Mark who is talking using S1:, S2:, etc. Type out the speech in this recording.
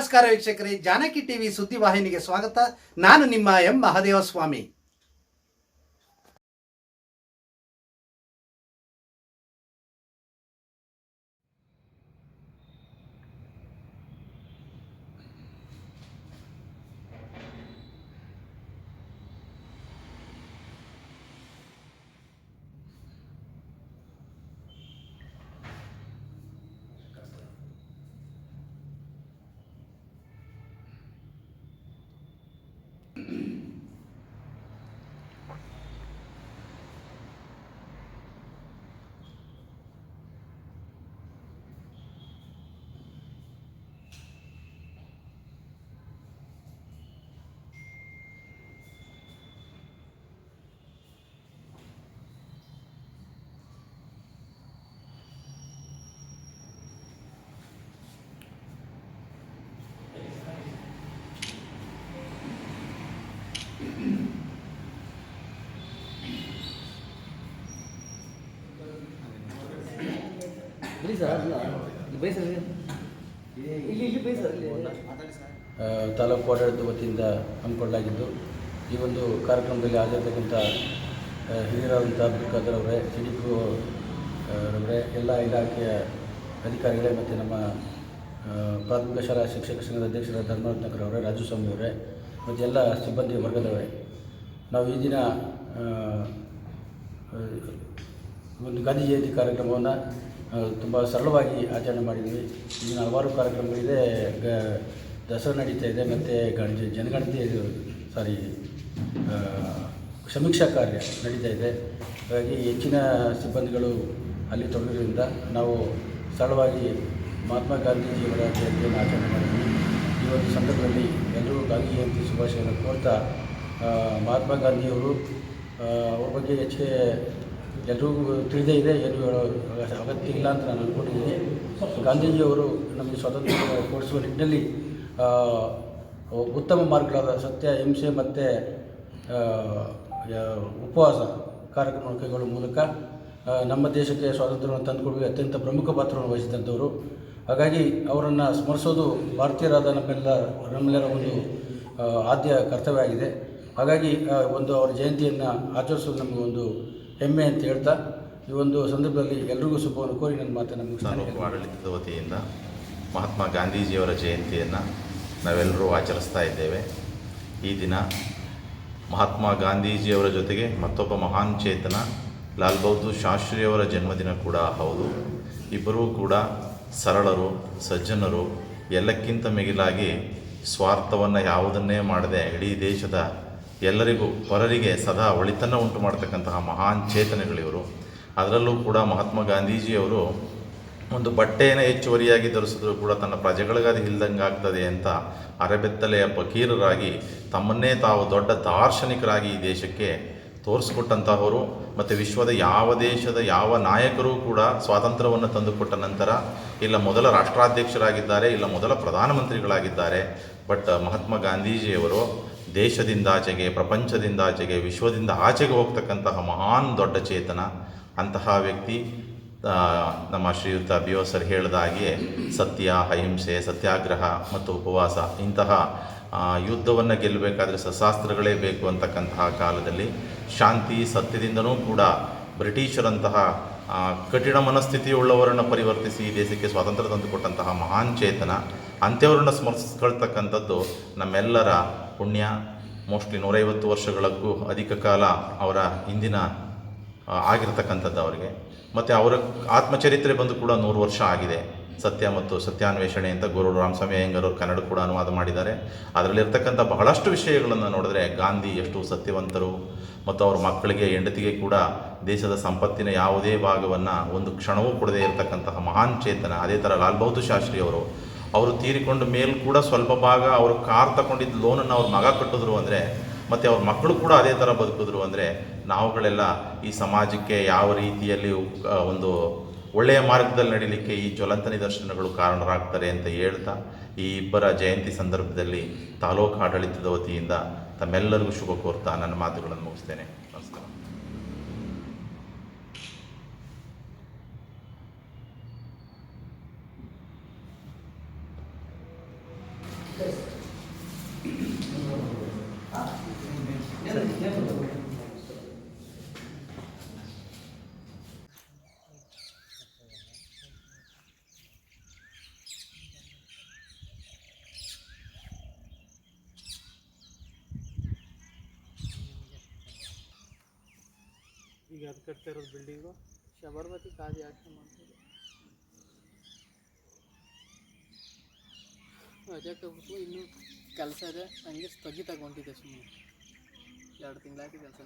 S1: ನಮಸ್ಕಾರ ವೀಕ್ಷಕರೇ ಜಾನಕಿ ಟಿವಿ ಸುದ್ದಿವಾಹಿನಿಗೆ ಸ್ವಾಗತ. ನಾನು ನಿಮ್ಮ ಎಂ. ಮಹದೇವ ಸ್ವಾಮಿ
S2: ಸರ್ ಇಲ್ಲಿ ಇಲ್ಲಿ
S3: ತಾಲೂಕು ಆಡಳಿತ ವತಿಯಿಂದ ಹಮ್ಮಿಕೊಳ್ಳಲಾಗಿದ್ದು ಈ ಒಂದು ಕಾರ್ಯಕ್ರಮದಲ್ಲಿ ಆಗಿರ್ತಕ್ಕಂಥ ಹಿರಿಯರಾದಂಥ ಅಬ್ದುಲ್ ಖಾದರ್ ಅವರೇ ಸಿ ಡಿ ಪಿ ಅವರೇ ಎಲ್ಲ ಇಲಾಖೆಯ ಅಧಿಕಾರಿಗಳೇ ಮತ್ತು ನಮ್ಮ ಪ್ರಾಥಮಿಕ ಶಾಲಾ ಶಿಕ್ಷಕ ಸಂಘದ ಅಧ್ಯಕ್ಷರ ಧರ್ಮರತ್ನಕರ್ ಅವರೇ ರಾಜು ಸ್ವಾಮಿ ಅವರೇ ಮತ್ತು ಎಲ್ಲ ಸಿಬ್ಬಂದಿ ವರ್ಗದವರೇ ನಾವು ಈ ದಿನ ಒಂದು ಗಾಂಧಿ ಜಯಂತಿ ಕಾರ್ಯಕ್ರಮವನ್ನು ತುಂಬ ಸರಳವಾಗಿ ಆಚರಣೆ ಮಾಡಿದ್ವಿ ಇನ್ನು ಹಲವಾರು ಕಾರ್ಯಕ್ರಮಗಳಿದೆ. ಗ, ದಸರಾ ನಡೀತಾ ಇದೆ ಮತ್ತು ಗಣಜ ಜನಗಣತಿ ಸಾರಿ ಸಮೀಕ್ಷಾ ಕಾರ್ಯ ನಡೀತಾ ಇದೆ. ಹಾಗಾಗಿ ಹೆಚ್ಚಿನ ಸಿಬ್ಬಂದಿಗಳು ಅಲ್ಲಿ ತೊಡಗಿರೋದ್ರಿಂದ ನಾವು ಸರಳವಾಗಿ ಮಹಾತ್ಮ ಗಾಂಧೀಜಿಯವರ ಜಯಂತಿಯನ್ನು ಆಚರಣೆ ಮಾಡಿದ್ವಿ ಈ ಒಂದು ಸಂದರ್ಭದಲ್ಲಿ ಎಲ್ಲರೂ ಗಾಂಧಿ ಜಯಂತಿ ಶುಭಾಶಯವನ್ನು ಕೋರ್ತಾ ಮಹಾತ್ಮ ಗಾಂಧಿಯವರು ಅವ್ರ ಬಗ್ಗೆ ಹೆಚ್ಚಿಗೆ ಎಲ್ರಿಗೂ ತಿಳಿದೇ ಇದೆ, ಏನು ಹೇಳೋ ಅಗತ್ಯ ಇಲ್ಲ ಅಂತ ನಾನು ಅಂದ್ಕೊಂಡಿದ್ದೀನಿ ಗಾಂಧೀಜಿಯವರು ನಮಗೆ ಸ್ವಾತಂತ್ರ್ಯ ಕೊಡಿಸುವ ನಿಟ್ಟಿನಲ್ಲಿ ಉತ್ತಮ ಮಾರ್ಗಗಳಾದ ಸತ್ಯ, ಹಿಂಸೆ ಮತ್ತು ಉಪವಾಸ ಕಾರ್ಯಕ್ರಮ ಕೈಗೊಳ್ಳುವ ಮೂಲಕ ನಮ್ಮ ದೇಶಕ್ಕೆ ಸ್ವಾತಂತ್ರ್ಯವನ್ನು ತಂದುಕೊಡುವ ಅತ್ಯಂತ ಪ್ರಮುಖ ಪಾತ್ರವನ್ನು ವಹಿಸಿದಂಥವರು. ಹಾಗಾಗಿ ಅವರನ್ನು ಸ್ಮರಿಸೋದು ಭಾರತೀಯರಾದ ನಮ್ಮೆಲ್ಲ, ನಮ್ಮೆಲ್ಲರ ಒಂದು ಆದ್ಯ ಕರ್ತವ್ಯ ಆಗಿದೆ. ಹಾಗಾಗಿ ಒಂದು ಅವರ ಜಯಂತಿಯನ್ನು ಆಚರಿಸೋದು ನಮಗೆ ಒಂದು ಹೆಮ್ಮೆ ಅಂತ ಹೇಳ್ತಾ ಈ ಒಂದು ಸಂದರ್ಭದಲ್ಲಿ ಎಲ್ರಿಗೂ ಶುಭವನ್ನು ಕೋರಿ ನನ್ನ ಮಾತನ್ನು ಮುಗಿಸ್ತಾನೆ
S4: ಆಡಳಿತದ ವತಿಯಿಂದ ಮಹಾತ್ಮ ಗಾಂಧೀಜಿಯವರ ಜಯಂತಿಯನ್ನು ನಾವೆಲ್ಲರೂ ಆಚರಿಸ್ತಾ ಇದ್ದೇವೆ. ಈ ದಿನ ಮಹಾತ್ಮ ಗಾಂಧೀಜಿಯವರ ಜೊತೆಗೆ ಮತ್ತೊಬ್ಬ ಮಹಾನ್ ಚೇತನ ಲಾಲ್ ಬಹದ್ದೂರ್ ಶಾಸ್ತ್ರಿಯವರ ಜನ್ಮದಿನ ಕೂಡ ಹೌದು. ಇಬ್ಬರೂ ಕೂಡ ಸರಳರು ಸಜ್ಜನರು ಎಲ್ಲಕ್ಕಿಂತ ಮಿಗಿಲಾಗಿ ಸ್ವಾರ್ಥವನ್ನು ಯಾವುದನ್ನೇ ಮಾಡದೆ ಇಡೀ ದೇಶದ ಎಲ್ಲರಿಗೂ ಪರರಿಗೆ ಸದಾ ಒಳಿತನ್ನು ಉಂಟು ಮಾಡತಕ್ಕಂತಹ ಮಹಾನ್ ಚೇತನಗಳಿವರು. ಅದರಲ್ಲೂ ಕೂಡ ಮಹಾತ್ಮ ಗಾಂಧೀಜಿಯವರು ಒಂದು ಬಟ್ಟೆಯನ್ನು ಹೆಚ್ಚುವರಿಯಾಗಿ ಧರಿಸಿದ್ರು ಕೂಡ ತನ್ನ ಪ್ರಜೆಗಳಿಗಾದ ಇಲ್ದಂಗೆ ಆಗ್ತದೆ ಅಂತ ಅರೆಬೆತ್ತಲೆಯ ಫಕೀರರಾಗಿ ತಮ್ಮನ್ನೇ ತಾವು ದೊಡ್ಡ ದಾರ್ಶನಿಕರಾಗಿ ಈ ದೇಶಕ್ಕೆ ತೋರಿಸ್ಕೊಟ್ಟಂತಹವರು ಮತ್ತು ವಿಶ್ವದ ಯಾವ ದೇಶದ ಯಾವ ನಾಯಕರೂ ಕೂಡ ಸ್ವಾತಂತ್ರ್ಯವನ್ನು ತಂದುಕೊಟ್ಟ ನಂತರ ಇಲ್ಲ ಮೊದಲ ರಾಷ್ಟ್ರಾಧ್ಯಕ್ಷರಾಗಿದ್ದಾರೆ, ಇಲ್ಲ ಮೊದಲ ಪ್ರಧಾನಮಂತ್ರಿಗಳಾಗಿದ್ದಾರೆ. ಬಟ್ ಮಹಾತ್ಮ ಗಾಂಧೀಜಿಯವರು ದೇಶದಿಂದ ಆಚೆಗೆ, ಪ್ರಪಂಚದಿಂದ ಆಚೆಗೆ, ವಿಶ್ವದಿಂದ ಆಚೆಗೆ ಹೋಗ್ತಕ್ಕಂತಹ ಮಹಾನ್ ದೊಡ್ಡ ಚೇತನ. ಅಂತಹ ವ್ಯಕ್ತಿ ನಮ್ಮ ಶ್ರೀಯುತ ಬಿ ಒ ಸರ್ ಹೇಳಿದ ಹಾಗೆ ಸತ್ಯ, ಅಹಿಂಸೆ, ಸತ್ಯಾಗ್ರಹ ಮತ್ತು ಉಪವಾಸ, ಇಂತಹ ಯುದ್ಧವನ್ನು ಗೆಲ್ಲಬೇಕಾದ್ರೆ ಸಶಾಸ್ತ್ರಗಳೇ ಬೇಕು ಅಂತಕ್ಕಂತಹ ಕಾಲದಲ್ಲಿ, ಶಾಂತಿ ಸತ್ಯದಿಂದನೂ ಕೂಡ ಬ್ರಿಟಿಷರಂತಹ ಕಠಿಣ ಮನಸ್ಥಿತಿಯುಳ್ಳವರನ್ನು ಪರಿವರ್ತಿಸಿ ಈ ದೇಶಕ್ಕೆ ಸ್ವಾತಂತ್ರ್ಯ ತಂದುಕೊಟ್ಟಂತಹ ಮಹಾನ್ ಚೇತನ ಅಂಥವ್ರನ್ನ ಸ್ಮರಿಸ್ಕೊಳ್ತಕ್ಕಂಥದ್ದು ನಮ್ಮೆಲ್ಲರ ಪುಣ್ಯ. ಮೋಸ್ಟ್ಲಿ ನೂರೈವತ್ತು ವರ್ಷಗಳಕ್ಕೂ ಅಧಿಕ ಕಾಲ ಅವರ ಹಿಂದಿನ ಆಗಿರತಕ್ಕಂಥದ್ದು ಅವರಿಗೆ. ಮತ್ತು ಅವರ ಆತ್ಮಚರಿತ್ರೆ ಬಂದು ಕೂಡ ನೂರು ವರ್ಷ ಆಗಿದೆ. ಸತ್ಯ ಮತ್ತು ಸತ್ಯಾನ್ವೇಷಣೆ ಅಂತ ಗುರು ರಾಮಸ್ವಾಮಿ ಸ್ವಾಮಿ ಅವರು ಕನ್ನಡ ಕೂಡ ಅನುವಾದ ಮಾಡಿದ್ದಾರೆ. ಅದರಲ್ಲಿರ್ತಕ್ಕಂಥ ಬಹಳಷ್ಟು ವಿಷಯಗಳನ್ನು ನೋಡಿದ್ರೆ ಗಾಂಧಿ ಎಷ್ಟು ಸತ್ಯವಂತರು ಮತ್ತು ಅವ್ರ ಮಕ್ಕಳಿಗೆ, ಹೆಂಡತಿಗೆ ಕೂಡ ದೇಶದ ಸಂಪತ್ತಿನ ಯಾವುದೇ ಭಾಗವನ್ನು ಒಂದು ಕ್ಷಣವೂ ಕೊಡದೇ ಇರತಕ್ಕಂತಹ ಮಹಾನ್ ಚೇತನ, ಅದೇ ಥರ ಲಾಲ್ ಬಹದ್ದೂರ್ ಶಾಸ್ತ್ರಿ ಅವರು ಅವರು ತೀರಿಕೊಂಡ ಮೇಲೆ ಕೂಡ ಸ್ವಲ್ಪ ಭಾಗ ಅವರು ಕಾರ್ ತಗೊಂಡಿದ್ದ ಲೋನನ್ನು ಅವ್ರ ಮಗ ಕಟ್ಟಿದ್ರು ಅಂದರೆ, ಮತ್ತು ಅವ್ರ ಮಕ್ಕಳು ಕೂಡ ಅದೇ ಥರ ಬದುಕಿದ್ರು ಅಂದರೆ, ನಾವುಗಳೆಲ್ಲ ಈ ಸಮಾಜಕ್ಕೆ ಯಾವ ರೀತಿಯಲ್ಲಿ ಒಂದು ಒಳ್ಳೆಯ ಮಾರ್ಗದಲ್ಲಿ ನಡೀಲಿಕ್ಕೆ ಈ ಜ್ವಲಂತ ನಿದರ್ಶನಗಳು ಕಾರಣರಾಗ್ತಾರೆ ಅಂತ ಹೇಳ್ತಾ, ಈ ಇಬ್ಬರ ಜಯಂತಿ ಸಂದರ್ಭದಲ್ಲಿ ತಾಲೂಕು ಆಡಳಿತದ ವತಿಯಿಂದ ತಮ್ಮೆಲ್ಲರಿಗೂ ಶುಭ ಕೋರ್ತಾ ನನ್ನ ಮಾತುಗಳನ್ನು ಮುಗಿಸ್ತೇನೆ. ನಮಸ್ಕಾರ.
S5: ಈಗ ಅದು ಕಟ್ತಾ ಬಿಲ್ಡಿಂಗು. ಶಬರ್ಮತಿ ಕಾದಿ ಯಾಕೆ ಮಾಡ್ತಾರೆ ಅದಕ್ಕೆ ಬಿಟ್ಟು ಇನ್ನೂ ಕೆಲಸ ಇದೆ. ನನಗೆ ಸ್ಥಗಿತಗೊಂಡಿದೆ ಸುಮ್ಮನೆ ಎರಡು ತಿಂಗಳಾಯ್ತು ಕೆಲಸ